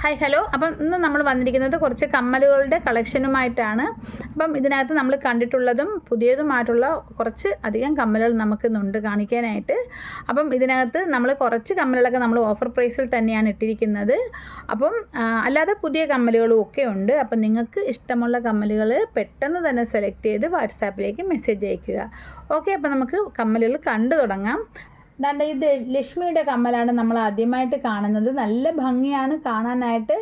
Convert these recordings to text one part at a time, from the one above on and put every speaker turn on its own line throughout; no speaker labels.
Hi hello അപ്പം ഇന്ന് നമ്മൾ വന്നിരിക്കുന്നത് കുറച്ച് കമ്മലുകളുടെ കളക്ഷനുമായിട്ടാണ്. അപ്പം ഇതിനകത്ത് നമ്മൾ കണ്ടിട്ടുള്ളതും പുതിയതുമായിട്ടുള്ള കുറച്ച് അധികം കമ്മലുകൾ നമുക്ക് ഇന്നുണ്ട് കാണിക്കാനായിട്ട്. അപ്പം ഇതിനകത്ത് നമ്മൾ കുറച്ച് കമ്മലുകളൊക്കെ നമ്മൾ ഓഫർ പ്രൈസിൽ തന്നെയാണ് ഇട്ടിരിക്കുന്നത്. അപ്പം അല്ലാതെ പുതിയ കമ്മലുകളും ഒക്കെ ഉണ്ട്. അപ്പം നിങ്ങൾക്ക് ഇഷ്ടമുള്ള കമ്മലുകൾ പെട്ടെന്ന് തന്നെ സെലക്ട് ചെയ്ത് വാട്സാപ്പിലേക്ക് മെസ്സേജ് അയയ്ക്കുക ഓക്കെ അപ്പം നമുക്ക് കമ്മലുകൾ കണ്ടു തുടങ്ങാം. ദാണ്ട ഇത് ലക്ഷ്മിയുടെ കമ്മലാണ് നമ്മൾ ആദ്യമായിട്ട് കാണുന്നത്. നല്ല ഭംഗിയാണ് കാണാനായിട്ട്.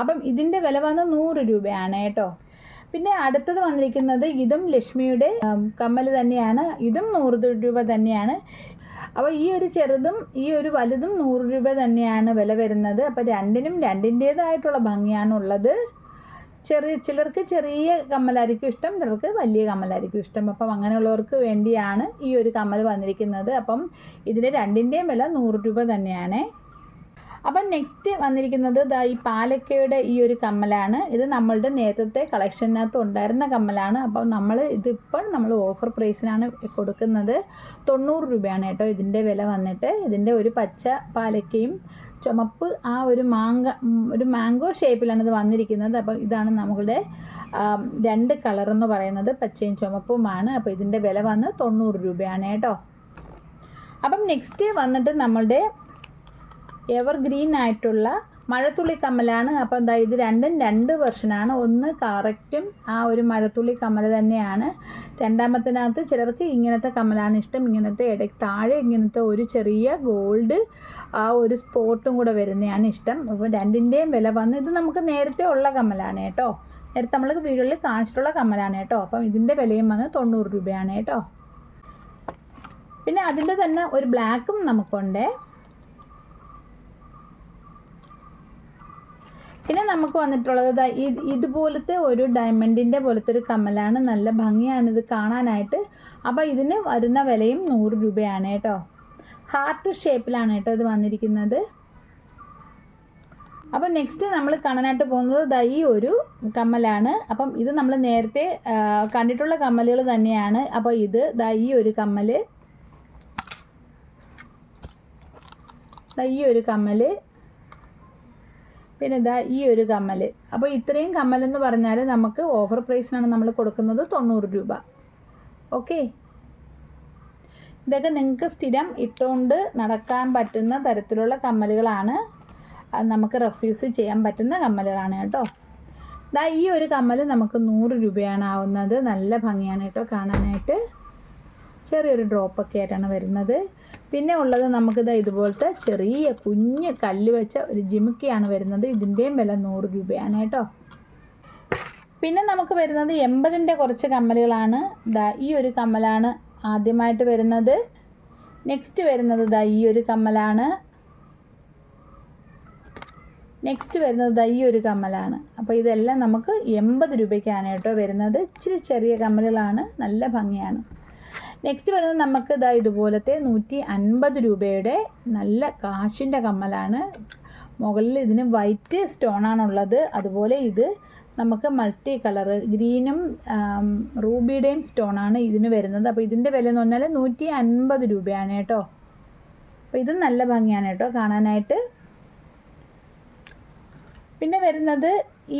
അപ്പം ഇതിന്റെ വില വന്ന് നൂറ് രൂപയാണ് കേട്ടോ. പിന്നെ അടുത്തത് വന്നിരിക്കുന്നത് ഇതും ലക്ഷ്മിയുടെ കമ്മൽ തന്നെയാണ്. ഇതും നൂറ് രൂപ തന്നെയാണ്. അപ്പോൾ ഈ ഒരു ചെറുതും ഈ ഒരു വലുതും നൂറ് രൂപ തന്നെയാണ് വില വരുന്നത്. അപ്പോൾ രണ്ടിനും രണ്ടിന്റേതായിട്ടുള്ള ഭംഗിയാണ് ഉള്ളത്. ചെറിയ ചിലർക്ക് ചെറിയ കമ്മലായിരിക്കും ഇഷ്ടം ചിലർക്ക് വലിയ കമ്മലായിരിക്കും ഇഷ്ടം. അപ്പം അങ്ങനെയുള്ളവർക്ക് വേണ്ടിയാണ് ഈ ഒരു കമ്മൽ വന്നിരിക്കുന്നത്. അപ്പം ഇതിന് രണ്ടിന്റെയും വില നൂറ് രൂപ തന്നെയാണ്. അപ്പം നെക്സ്റ്റ് വന്നിരിക്കുന്നത് ദാ ഈ പാലക്കയുടെ ഈ ഒരു കമ്മലാണ്. ഇത് നമ്മളുടെ നേരത്തെ കളക്ഷനകത്ത് ഉണ്ടായിരുന്ന കമ്മലാണ്. അപ്പോൾ നമ്മൾ ഇതിപ്പോൾ നമ്മൾ ഓഫർ പ്രൈസിനാണ് കൊടുക്കുന്നത് തൊണ്ണൂറ് രൂപയാണ് കേട്ടോ ഇതിന്റെ വില വന്നിട്ട്. ഇതിന്റെ ഒരു പച്ച പാലക്കയും ചുമപ്പ് ആ ഒരു മാങ്ക ഒരു മാംഗോ ഷേപ്പിലാണ് ഇത് വന്നിരിക്കുന്നത്. അപ്പോൾ ഇതാണ് നമ്മളുടെ രണ്ട് കളർ എന്ന് പറയുന്നത് പച്ചയും ചുമപ്പുമാണ്. അപ്പോൾ ഇതിന്റെ വില വന്ന് തൊണ്ണൂറ് രൂപയാണ് കേട്ടോ. അപ്പം നെക്സ്റ്റ് വന്നിട്ട് നമ്മളുടെ എവർ ഗ്രീൻ ആയിട്ടുള്ള മഴത്തുള്ളി കമ്മലാണ്. അപ്പോൾ എന്താ ഇത് രണ്ടും രണ്ട് വെർഷനാണ് ഒന്ന് കറക്റ്റും ആ ഒരു മഴത്തുള്ളി കമ്മൽ തന്നെയാണ്. രണ്ടാമത്തിനകത്ത് ചിലർക്ക് ഇങ്ങനത്തെ കമ്മലാണ് ഇഷ്ടം. ഇങ്ങനത്തെ ഇടയ്ക്ക് താഴെ ഇങ്ങനത്തെ ഒരു ചെറിയ ഗോൾഡ് ആ ഒരു സ്പോട്ടും കൂടെ വരുന്നതാണ് ഇഷ്ടം. അപ്പോൾ രണ്ടിന്റെയും വില വന്ന് ഇത് നമുക്ക് നേരത്തെ ഉള്ള കമ്മലാണ് കേട്ടോ. നേരത്തെ നമ്മൾ വീടുകളിൽ കാണിച്ചിട്ടുള്ള കമ്മലാണ് കേട്ടോ. അപ്പം ഇതിന്റെ വിലയും വന്ന് തൊണ്ണൂറ് രൂപയാണ് കേട്ടോ. പിന്നെ അതിന്റെ തന്നെ ഒരു ബ്ലാക്കും നമുക്കുണ്ട്. പിന്നെ നമുക്ക് വന്നിട്ടുള്ളത് ഇതുപോലത്തെ ഒരു ഡയമണ്ടിന്റെ പോലത്തെ ഒരു കമ്മലാണ്. നല്ല ഭംഗിയാണ് ഇത് കാണാനായിട്ട്. അപ്പോൾ ഇതിന് വരുന്ന വിലയും നൂറ് രൂപയാണ് കേട്ടോ. ഹാർട്ട് ഷേപ്പിലാണ് കേട്ടോ ഇത് വന്നിരിക്കുന്നത്. അപ്പം നെക്സ്റ്റ് നമ്മൾ കാണാനായിട്ട് പോകുന്നത് ദാ ഒരു കമ്മലാണ്. അപ്പം ഇത് നമ്മൾ നേരത്തെ കണ്ടിട്ടുള്ള കമ്മലുകൾ തന്നെയാണ്. അപ്പോൾ ഇത് ദാ ഒരു കമ്മൽ ദാ ഒരു കമ്മൽ പിന്നെ ഇതാ ഈ ഒരു കമ്മൽ അപ്പോൾ ഇത്രയും കമ്മൽ എന്ന് പറഞ്ഞാൽ നമുക്ക് ഓഫർ പ്രൈസിനാണ് നമ്മൾ കൊടുക്കുന്നത് തൊണ്ണൂറ് രൂപ. ഓക്കെ ഇതൊക്കെ നിങ്ങൾക്ക് സ്ഥിരം ഇട്ടുകൊണ്ട് നടക്കാൻ പറ്റുന്ന തരത്തിലുള്ള കമ്മലുകളാണ്. നമുക്ക് റെഫ്യൂസ് ചെയ്യാൻ പറ്റുന്ന കമ്മലുകളാണ് കേട്ടോ. ദാ ഈ ഒരു കമ്മൽ നമുക്ക് നൂറ് രൂപയാണ് ആവുന്നത്. നല്ല ഭംഗിയാണ് കേട്ടോ കാണാനായിട്ട്. ചെറിയൊരു ഡ്രോപ്പൊക്കെ ആയിട്ടാണ് വരുന്നത്. പിന്നെ ഉള്ളത് നമുക്കിത് ഇതുപോലത്തെ ചെറിയ കുഞ്ഞ് കല്ല് വെച്ച ഒരു ജിമുക്കിയാണ് വരുന്നത്. ഇതിന്റെയും വില നൂറ് രൂപയാണ് കേട്ടോ. പിന്നെ നമുക്ക് വരുന്നത് എൺപതിന്റെ കുറച്ച് കമ്മലുകളാണ്. ദാ ഈ ഒരു കമ്മലാണ് ആദ്യമായിട്ട് വരുന്നത്. നെക്സ്റ്റ് വരുന്നത് ദാ ഈ ഒരു കമ്മലാണ്. നെക്സ്റ്റ് വരുന്നത് ദാ ഈ ഒരു കമ്മലാണ്. അപ്പോൾ ഇതെല്ലാം നമുക്ക് എൺപത് രൂപയ്ക്കാണ് കേട്ടോ വരുന്നത്. ഇച്ചിരി ചെറിയ കമ്മലുകളാണ്. നല്ല ഭംഗിയാണ്. നെക്സ്റ്റ് വരുന്നത് നമുക്ക് ഇതാ ഇതുപോലത്തെ നൂറ്റി അൻപത് രൂപയുടെ നല്ല കാശിന്റെ കമ്മലാണ്. മുകളിൽ ഇതിന് വൈറ്റ് സ്റ്റോണാണുള്ളത് അതുപോലെ ഇത് നമുക്ക് മൾട്ടി കളർ ഗ്രീനും റൂബിയുടെയും സ്റ്റോണാണ് ഇതിന് വരുന്നത്. അപ്പോൾ ഇതിന്റെ വില എന്ന് പറഞ്ഞാൽ നൂറ്റി അൻപത് രൂപയാണ് കേട്ടോ. അപ്പോൾ ഇത് നല്ല ഭംഗിയാണ് കേട്ടോ കാണാനായിട്ട്. പിന്നെ വരുന്നത്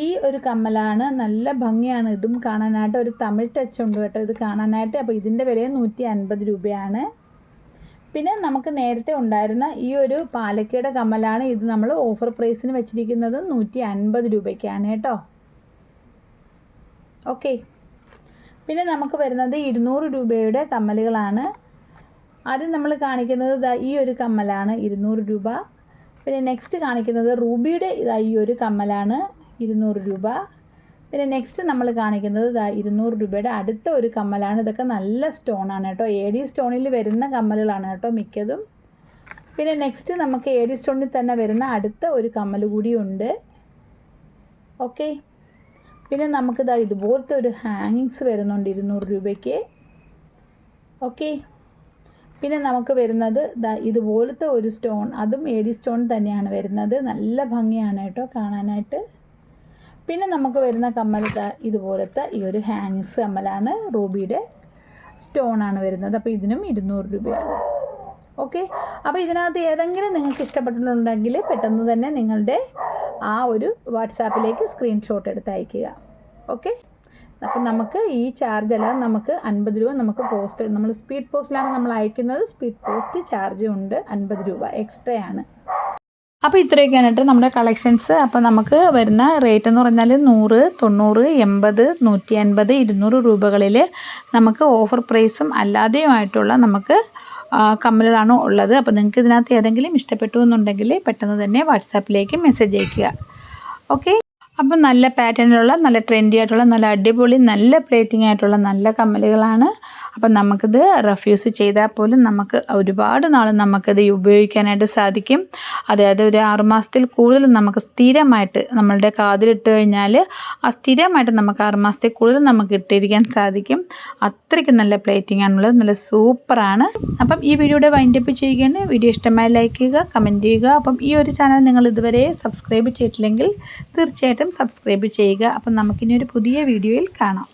ഈ ഒരു കമ്മലാണ്. നല്ല ഭംഗിയാണ്. ഇതും കാണാനായിട്ട് ഒരു തമിഴ് ടച്ച് ഉണ്ട് കേട്ടോ. ഇത് കാണാനായിട്ട് അപ്പോൾ ഇതിന്റെ വില നൂറ്റി അൻപത് രൂപയാണ്. പിന്നെ നമുക്ക് നേരത്തെ ഉണ്ടായിരുന്ന ഈ ഒരു പാലക്കയുടെ കമ്മലാണ്. ഇത് നമ്മൾ ഓഫർ പ്രൈസിന് വെച്ചിരിക്കുന്നത് നൂറ്റി അൻപത് രൂപയ്ക്കാണ് കേട്ടോ. ഓക്കെ പിന്നെ നമുക്ക് വരുന്നത് ഇരുന്നൂറ് രൂപയുടെ കമ്മലുകളാണ്. ആദ്യം നമ്മൾ കാണിക്കുന്നത് ഈ ഒരു കമ്മലാണ്. ഇരുന്നൂറ് രൂപ. പിന്നെ നെക്സ്റ്റ് കാണിക്കുന്നത് റൂബിയുടെ ഇതായി ഈ ഒരു കമ്മലാണ് ഇരുന്നൂറ് രൂപ. പിന്നെ നെക്സ്റ്റ് നമ്മൾ കാണിക്കുന്നത് ഇതാ ഇരുന്നൂറ് രൂപയുടെ അടുത്ത ഒരു കമ്മലാണ്. ഇതൊക്കെ നല്ല സ്റ്റോണാണ് കേട്ടോ. എ ഡി സ്റ്റോണിൽ വരുന്ന കമ്മലുകളാണ് കേട്ടോ മിക്കതും. പിന്നെ നെക്സ്റ്റ് നമുക്ക് എ ഡി സ്റ്റോണിൽ തന്നെ വരുന്ന അടുത്ത ഒരു കമ്മൽ കൂടിയുണ്ട് ഓക്കെ പിന്നെ നമുക്കിതാ ഇതുപോലത്തെ ഒരു ഹാങ്ങിങ്സ് വരുന്നുണ്ട് ഇരുന്നൂറ് രൂപയ്ക്ക്. ഓക്കെ പിന്നെ നമുക്ക് വരുന്നത് ഇതുപോലത്തെ ഒരു സ്റ്റോൺ അതും എ ഡി സ്റ്റോൺ തന്നെയാണ് വരുന്നത്. നല്ല ഭംഗിയാണ് കേട്ടോ കാണാനായിട്ട്. പിന്നെ നമുക്ക് വരുന്ന കമ്മൽ ഇതുപോലത്തെ ഈ ഒരു ഹാങ്സ് കമ്മലാണ് റൂബിയുടെ സ്റ്റോൺ ആണ് വരുന്നത്. അപ്പോൾ ഇതിനും ഇരുന്നൂറ് രൂപയാണ്. ഓക്കെ? അപ്പോൾ ഇതിനകത്ത് ഏതെങ്കിലും നിങ്ങൾക്ക് ഇഷ്ടപ്പെട്ടിട്ടുണ്ടെങ്കിൽ പെട്ടെന്ന് തന്നെ നിങ്ങളുടെ ആ ഒരു വാട്സാപ്പിലേക്ക് സ്ക്രീൻഷോട്ട് എടുത്ത് അയയ്ക്കുക ഓക്കെ? അപ്പം നമുക്ക് ഈ ചാർജ് അല്ല നമുക്ക് അൻപത് രൂപ നമുക്ക് പോസ്റ്റ് നമ്മൾ സ്പീഡ് പോസ്റ്റിലാണ് നമ്മൾ അയക്കുന്നത്. സ്പീഡ് പോസ്റ്റ് ചാർജ് ഉണ്ട് അൻപത് രൂപ എക്സ്ട്രാ ആണ്. അപ്പോൾ ഇത്രയൊക്കെയാണ് കേട്ടോ നമ്മുടെ കളക്ഷൻസ് അപ്പോൾ നമുക്ക് വരുന്ന റേറ്റ് എന്ന് പറഞ്ഞാൽ നൂറ് തൊണ്ണൂറ് എൺപത് നൂറ്റി അൻപത് ഇരുന്നൂറ് രൂപകളിൽ നമുക്ക് ഓഫർ പ്രൈസും അല്ലാതെയുമായിട്ടുള്ള നമുക്ക് കമ്മലുകളാണ് ഉള്ളത്. അപ്പോൾ നിങ്ങൾക്ക് ഇതിനകത്ത് ഏതെങ്കിലും ഇഷ്ടപ്പെട്ടു എന്നുണ്ടെങ്കിൽ പെട്ടെന്ന് തന്നെ വാട്സാപ്പിലേക്ക് മെസ്സേജ് അയയ്ക്കുക ഓക്കെ അപ്പം നല്ല പാറ്റേണിലുള്ള നല്ല ട്രെൻഡി ആയിട്ടുള്ള നല്ല അടിപൊളി നല്ല പ്ലേറ്റിംഗ് ആയിട്ടുള്ള നല്ല കമ്മലുകളാണ് അപ്പം നമുക്കിത് റെഫ്യൂസ് ചെയ്താൽ പോലും നമുക്ക് ഒരുപാട് നാൾ നമുക്കിത് ഉപയോഗിക്കാനായിട്ട് സാധിക്കും. അതായത് ഒരു ആറുമാസത്തിൽ കൂടുതൽ നമുക്ക് സ്ഥിരമായിട്ട് നമ്മളുടെ കാതിലിട്ട് കഴിഞ്ഞാൽ ആ സ്ഥിരമായിട്ട് നമുക്ക് ആറുമാസത്തിൽ കൂടുതൽ നമുക്ക് ഇട്ടിരിക്കാൻ സാധിക്കും. അത്രയ്ക്ക് നല്ല പ്ലേറ്റിംഗ് ആണുള്ളത്. നല്ല സൂപ്പറാണ്. അപ്പം ഈ വീഡിയോയുടെ വൈൻഡപ്പ് ചെയ്യുകയാണ്. വീഡിയോ ഇഷ്ടമായി ലൈക്ക് ചെയ്യുക കമന്റ് ചെയ്യുക. അപ്പം ഈ ഒരു ചാനൽ നിങ്ങൾ ഇതുവരെ സബ്സ്ക്രൈബ് ചെയ്തിട്ടില്ലെങ്കിൽ തീർച്ചയായിട്ടും സബ്സ്ക്രൈബ് ചെയ്യുക. അപ്പം നമുക്കിനി ഒരു പുതിയ വീഡിയോയിൽ കാണാം.